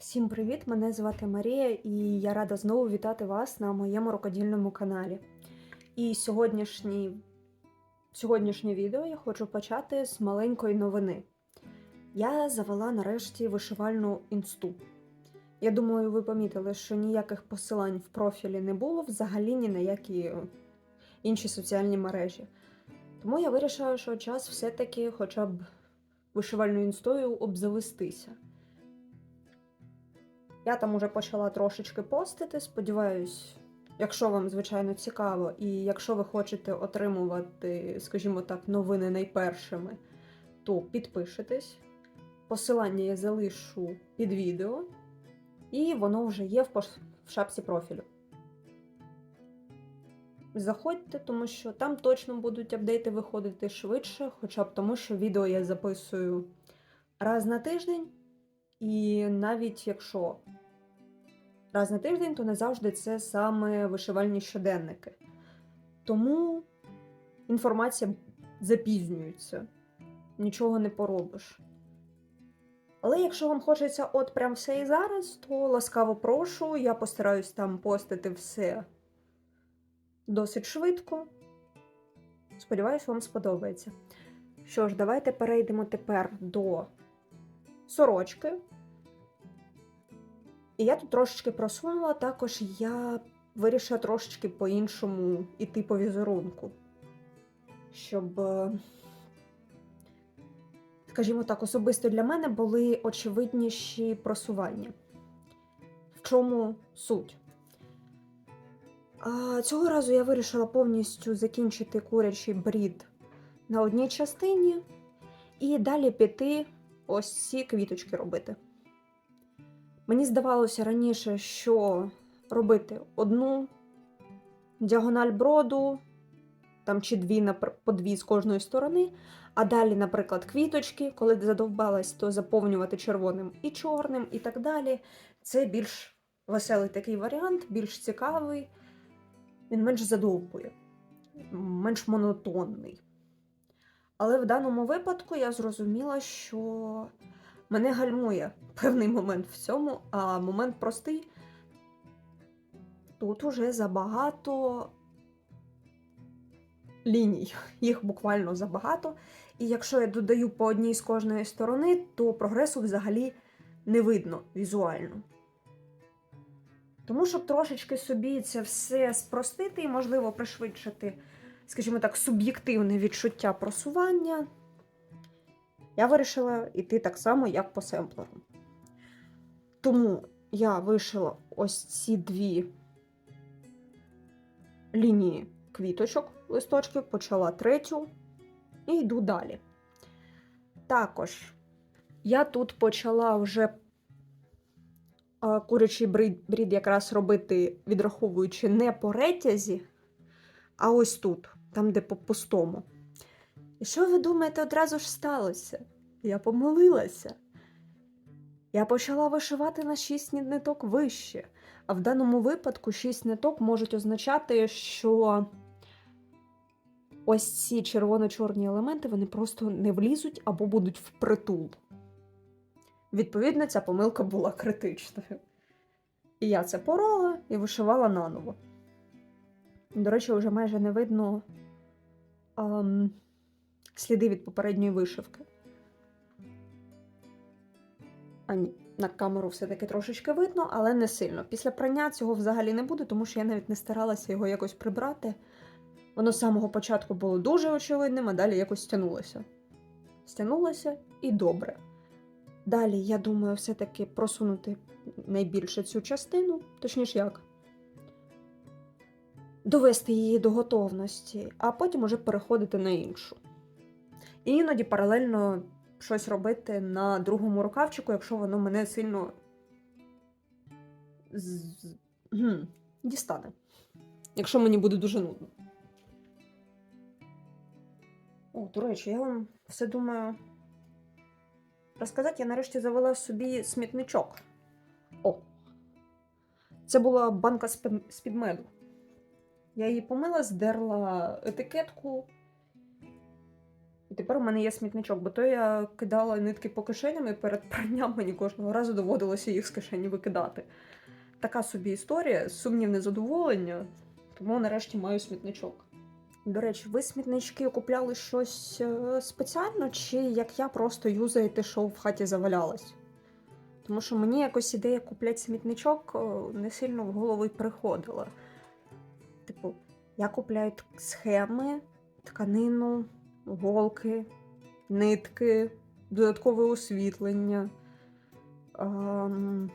Всім привіт! Мене звати Марія, і я рада знову вітати вас на моєму рукодільному каналі. І сьогоднішній, сьогоднішнє відео я хочу почати з маленької новини. Я завела нарешті вишивальну інсту. Я думаю, ви помітили, що ніяких посилань в профілі не було взагалі ні на які інші соціальні мережі. Тому я вирішила, що час все-таки хоча б вишивальною інстою обзавестися. Я там уже почала трошечки постити. Сподіваюсь, якщо вам, звичайно, цікаво, і якщо ви хочете отримувати, скажімо так, новини найпершими, то підпишитесь. Посилання я залишу під відео, і воно вже є в, шапці профілю. Заходьте, тому що там точно будуть апдейти виходити швидше, хоча б тому, що відео я записую раз на тиждень. І навіть якщо раз на тиждень, то не завжди це саме вишивальні щоденники. Тому інформація запізнюється, нічого не поробиш. Але якщо вам хочеться от прям все і зараз, то ласкаво прошу, я постараюсь там постити все досить швидко. Сподіваюсь, вам сподобається. Що ж, давайте перейдемо тепер до сорочки. І я тут трошечки просунула, також я вирішила трошечки по-іншому іти по візерунку. Щоб, е, скажімо так, особисто для мене були очевидніші просування. В чому суть? Цього разу я вирішила повністю закінчити курячий брід на одній частині і далі піти ось ці квіточки робити. Мені здавалося раніше, що робити одну діагональ броду, там чи дві напр- по дві з кожної сторони, а далі, наприклад, квіточки, коли задовбалась, то заповнювати червоним і чорним, і так далі. Це більш веселий такий варіант, більш цікавий, він менш задовбує, менш монотонний. Але в даному випадку я зрозуміла, що мене гальмує певний момент в цьому, а момент простий. Тут уже забагато ліній, їх буквально забагато. І якщо я додаю по одній з кожної сторони, то прогресу взагалі не видно візуально. Тому, щоб трошечки собі це все спростити і, можливо, пришвидшити, скажімо так, суб'єктивне відчуття просування, я вирішила йти так само, як по семплеру. Тому я вишила ось ці дві лінії квіточок, листочків, почала третю і йду далі. Також я тут почала вже курячий брід якраз робити, відраховуючи не по ретязі, а ось тут, там, де по пустому. І що ви думаєте, одразу ж сталося? Я помилилася. Я почала вишивати на 6 ниток вище, а в даному випадку 6 ниток можуть означати, що ось ці червоно-чорні елементи вони просто не влізуть або будуть впритул. Відповідно, ця помилка була критичною. І я це порола і вишивала наново. До речі, вже майже не видно ем, сліди від попередньої вишивки. А ні, на камеру все-таки трошечки видно, але не сильно. Після прання цього взагалі не буде, тому що я навіть не старалася його якось прибрати. Воно з самого початку було дуже очевидним, а далі якось стягнулося. Стягнулося і добре. Далі, я думаю, все-таки просунути найбільше цю частину, точніше як. Довести її до готовності, а потім уже переходити на іншу. І іноді паралельно щось робити на другому рукавчику, якщо воно мене сильно дістане. Якщо мені буде дуже нудно. О, до речі, я вам все думаю розказати. Я нарешті завела собі смітничок. О! Це була банка з-під меду. Я її помила, здерла етикетку І тепер у мене є смітничок, бо то я кидала нитки по кишеням і перед пранням мені кожного разу доводилося їх з кишені викидати. Така собі історія, сумнівне задоволення, тому нарешті маю смітничок. До речі, ви смітнички купляли щось е, спеціально, чи як я просто юзаєте, що в хаті завалялось? Тому що мені якось ідея купляти смітничок е, не сильно в голову й приходила. Типу, я купляю схеми, тканину, голки, нитки, додаткове освітлення, ем,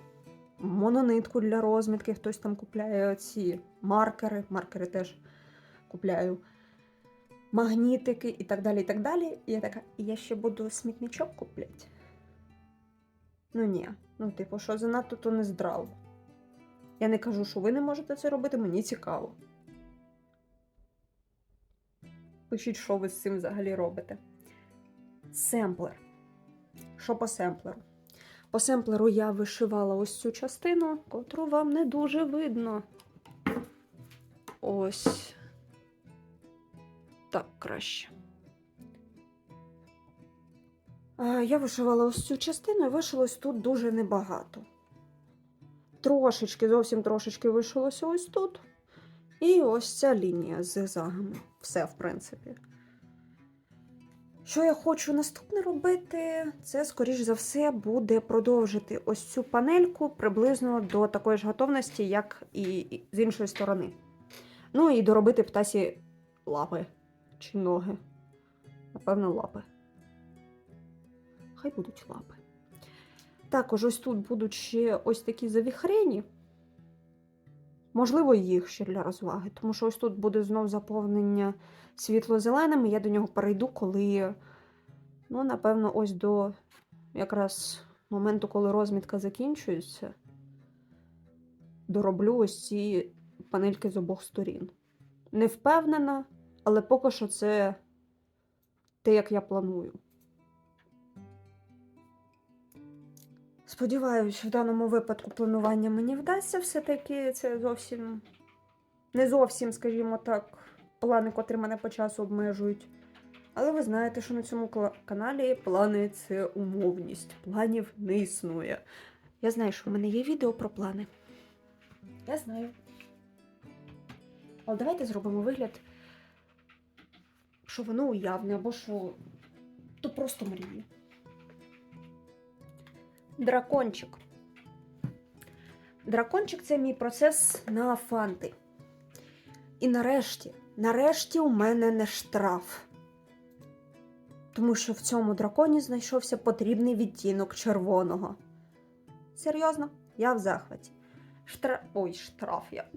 мононитку для розмітки, хтось там купляє ці маркери, маркери теж купляю, магнітики і так далі. І так далі. І я така, я ще буду смітничок купляти. Ну ні, ну, типу, що занадто то не здраво. Я не кажу, що ви не можете це робити, мені цікаво. Пишіть, що ви з цим взагалі робите. Семплер. Що по семплеру? По семплеру я вишивала ось цю частину, котру вам не дуже видно. Ось. Так краще. Я вишивала ось цю частину і вишилось тут дуже небагато. Трошечки, зовсім трошечки вишилося ось тут. І ось ця лінія з зигзагами. Все, в принципі. Що я хочу наступне робити, це, скоріш за все, буде продовжити ось цю панельку приблизно до такої ж готовності, як і з іншої сторони. Ну і доробити птасі лапи чи ноги. Напевно, лапи. Хай будуть лапи. Також ось тут будуть ще ось такі завіхрені. Можливо, їх ще для розваги, тому що ось тут буде знов заповнення світло-зеленим, і я до нього перейду, коли, ну, напевно, ось до якраз моменту, коли розмітка закінчується, дороблю ось ці панельки з обох сторін. Не впевнена, але поки що це те, як я планую. Сподіваюсь, в даному випадку планування мені вдасться все-таки це зовсім не зовсім, скажімо так, плани, котрі мене по часу обмежують. Але ви знаєте, що на цьому каналі плани це умовність. Планів не існує. Я знаю, що в мене є відео про плани. Я знаю. Але давайте зробимо вигляд, що воно уявне, або що то просто мрії. Дракончик. Дракончик це мій процес на фанти. І нарешті, нарешті у мене не штраф. Тому що в цьому драконі знайшовся потрібний відтінок червоного. Серйозно, я в захваті. Штра... Ой, штраф я.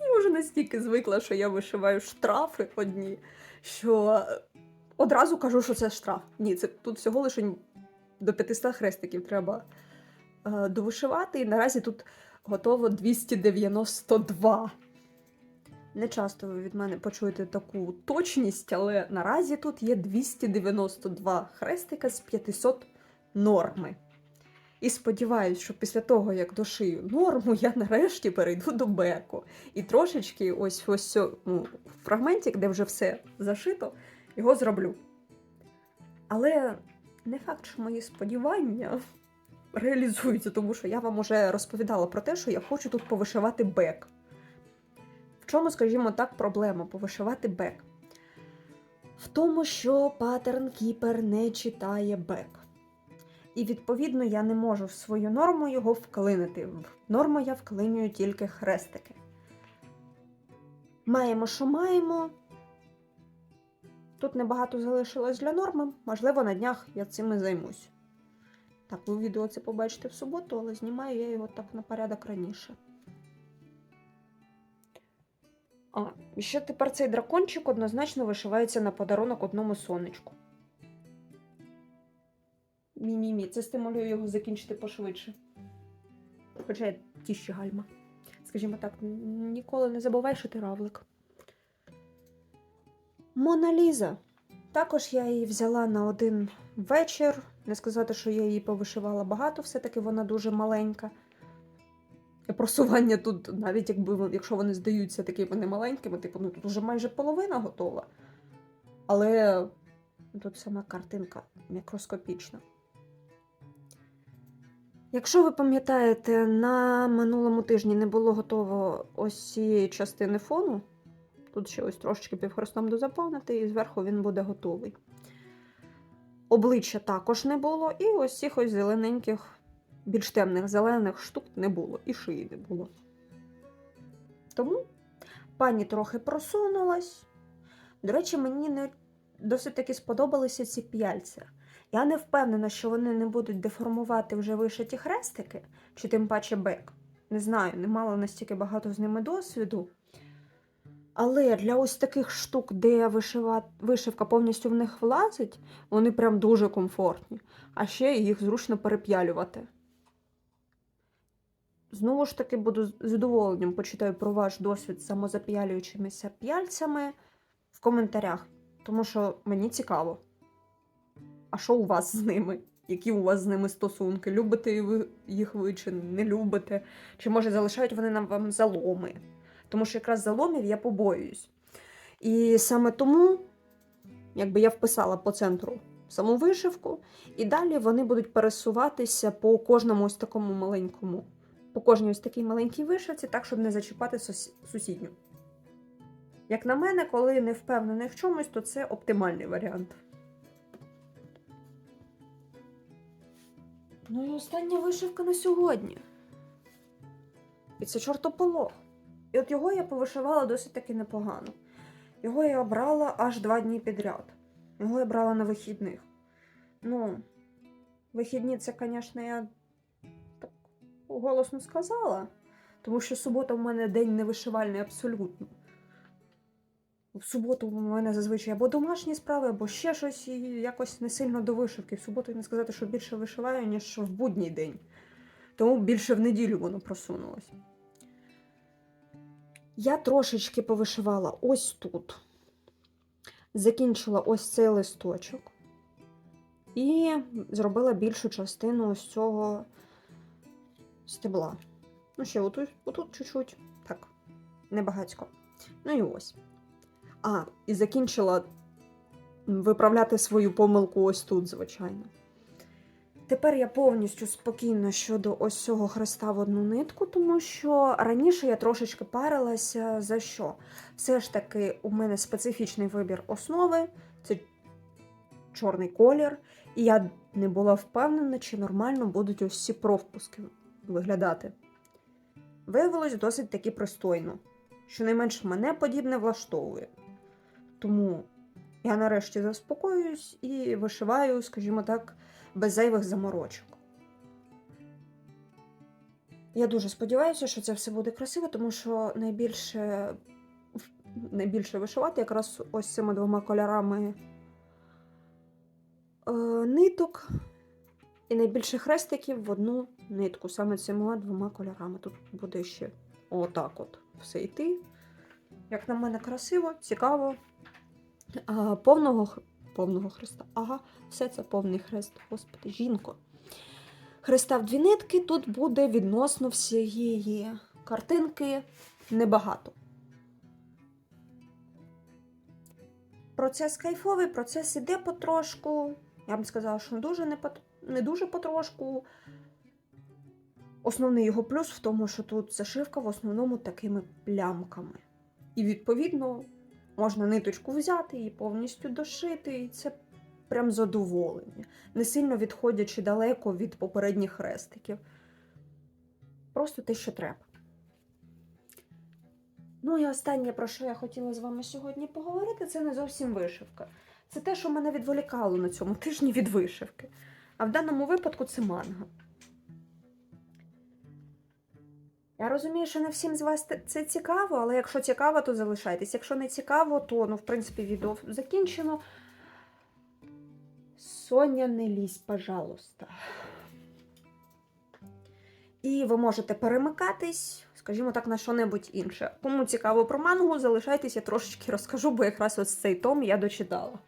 Я вже настільки звикла, що я вишиваю штрафи одні, що одразу кажу, що це штраф. Ні, це тут всього лише до 500 хрестиків треба е, довишивати, і наразі тут готово 292. Не часто ви від мене почуєте таку точність, але наразі тут є 292 хрестика з 500 норми. І сподіваюсь, що після того, як дошию норму, я нарешті перейду до беку. І трошечки ось ось цьому фрагментик, де вже все зашито, його зроблю. Але не факт, що мої сподівання реалізуються, тому що я вам уже розповідала про те, що я хочу тут повишивати бек. В чому, скажімо так, проблема повишивати бек? В тому, що паттерн кіпер не читає бек. І відповідно я не можу в свою норму його вклинити. В норму я вклинюю тільки хрестики. Маємо, що маємо. Тут небагато залишилось для норми. Можливо, на днях я цим і займусь. Так, ви відео це побачите в суботу, але знімаю я його так на порядок раніше. А, і ще тепер цей дракончик однозначно вишивається на подарунок одному сонечку. Мі-мі-мі, це стимулює його закінчити пошвидше. Хоча я ті ще гальма. Скажімо так, ніколи не забувай, що ти равлик. Мона Ліза. Також я її взяла на один вечір. Не сказати, що я її повишивала багато, все-таки вона дуже маленька. Просування тут, навіть якби якщо вони здаються такими немаленькими, типу, ну тут вже майже половина готова. Але Тут сама картинка мікроскопічна. Якщо ви пам'ятаєте, на минулому тижні не було готово ось цієї частини фону. Тут ще ось трошечки півхрестом дозаповнити, і зверху він буде готовий. Обличчя також не було, і ось цих ось зелененьких, більш темних зелених штук не було, і шиї не було. Тому пані трохи просунулась. До речі, мені не досить таки сподобалися ці п'яльця. Я не впевнена, що вони не будуть деформувати вже вишиті хрестики, чи тим паче бек. Не знаю, не мала настільки багато з ними досвіду. Але для ось таких штук, де вишива... вишивка повністю в них влазить, вони прям дуже комфортні. А ще їх зручно переп'ялювати. Знову ж таки, буду з задоволенням почитаю про ваш досвід з самозап'ялюючимися п'яльцями в коментарях, тому що мені цікаво. А що у вас з ними? Які у вас з ними стосунки? Любите їх ви чи не любите? Чи може залишають вони нам вам заломи? Тому що якраз заломів я побоююсь. І саме тому, якби я вписала по центру саму вишивку, і далі вони будуть пересуватися по кожному ось такому маленькому, по кожній ось такій маленькій вишивці, так, щоб не зачіпати сусідню. Як на мене, коли не впевнений в чомусь, то це оптимальний варіант. Ну і остання вишивка на сьогодні. І це чортополох. І от його я повишивала досить таки непогано. Його я обрала аж два дні підряд. Його я брала на вихідних. Ну, вихідні це, звісно, я так голосно сказала, тому що субота в мене день невишивальний абсолютно. В суботу в мене зазвичай або домашні справи, або ще щось, і якось не сильно до вишивки. В суботу не сказати, що більше вишиваю, ніж в будній день. Тому більше в неділю воно просунулось. Я трошечки повишивала ось тут. Закінчила ось цей листочок. І зробила більшу частину ось цього стебла. Ну, ще отут, отут чуть-чуть. Так, небагацько. Ну і ось. А, і закінчила виправляти свою помилку ось тут, звичайно. Тепер я повністю спокійна щодо ось цього хреста в одну нитку, тому що раніше я трошечки парилася за що? Все ж таки, у мене специфічний вибір основи, це чорний колір, і я не була впевнена, чи нормально будуть ось ці провпуски виглядати. Виявилось досить таки пристойно. Щонайменш мене подібне влаштовує. Тому я нарешті заспокоююсь і вишиваю, скажімо так, без зайвих заморочок. Я дуже сподіваюся, що це все буде красиво, тому що найбільше, найбільше вишивати якраз ось цими двома кольорами е, ниток і найбільше хрестиків в одну нитку, саме цими двома кольорами. Тут буде ще отак от все йти. Як на мене, красиво, цікаво. Повного, повного хреста. Ага, все це повний хрест. Господи, жінко. Хреста в дві нитки тут буде відносно всієї картинки небагато. Процес кайфовий, процес іде потрошку. Я б сказала, що не дуже, не, не дуже потрошку. Основний його плюс в тому, що тут зашивка в основному такими плямками. І відповідно можна ниточку взяти і повністю дошити, і це прям задоволення, не сильно відходячи далеко від попередніх хрестиків. Просто те, що треба. Ну і останнє, про що я хотіла з вами сьогодні поговорити, це не зовсім вишивка. Це те, що мене відволікало на цьому тижні від вишивки. А в даному випадку це манга. Я розумію, що не всім з вас це цікаво, але якщо цікаво, то залишайтесь. Якщо не цікаво, то ну, в принципі, відео закінчено. Соня, не лізь, пожалуйста. І ви можете перемикатись, скажімо так, на що-небудь інше. Кому цікаво про мангу, залишайтесь, я трошечки розкажу, бо якраз ось цей том я дочитала.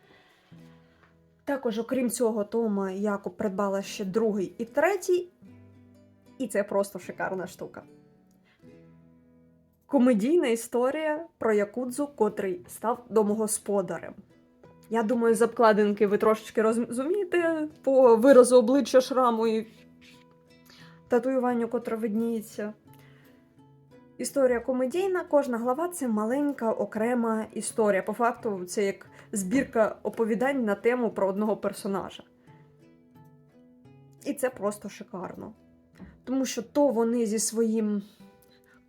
Також, окрім цього тома, я придбала ще другий і третій, і це просто шикарна штука. Комедійна історія про якудзу, котрий став домогосподарем. Я думаю, з обкладинки ви трошечки розумієте по виразу обличчя шраму і татуюванню, котре видніється. Історія комедійна, кожна глава це маленька окрема історія. По факту, це як збірка оповідань на тему про одного персонажа. І це просто шикарно. Тому що то вони зі своїм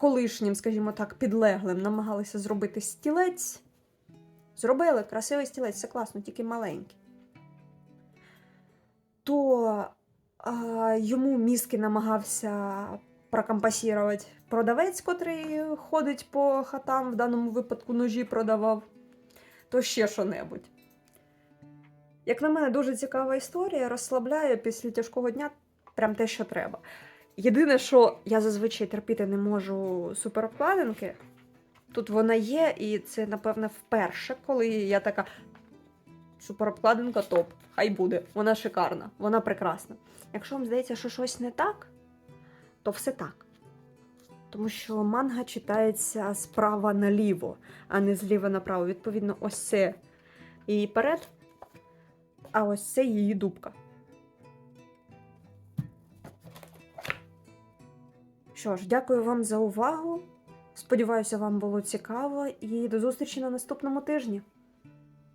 колишнім, скажімо так, підлеглим намагалися зробити стілець. Зробили красивий стілець, все класно, тільки маленький. То а, йому мізки намагався прокомпасірувати продавець, котрий ходить по хатам, в даному випадку ножі продавав, то ще що-небудь. Як на мене, дуже цікава історія, розслабляє після тяжкого дня прям те, що треба. Єдине, що я зазвичай терпіти не можу суперобкладинки, тут вона є, і це, напевне, вперше, коли я така. Суперобкладинка топ, хай буде, вона шикарна, вона прекрасна. Якщо вам здається, що щось не так, то все так. Тому що манга читається справа наліво, а не зліва направо. Відповідно, ось це її перед, а ось це її дубка. Що ж, дякую вам за увагу. Сподіваюся, вам було цікаво і до зустрічі на наступному тижні.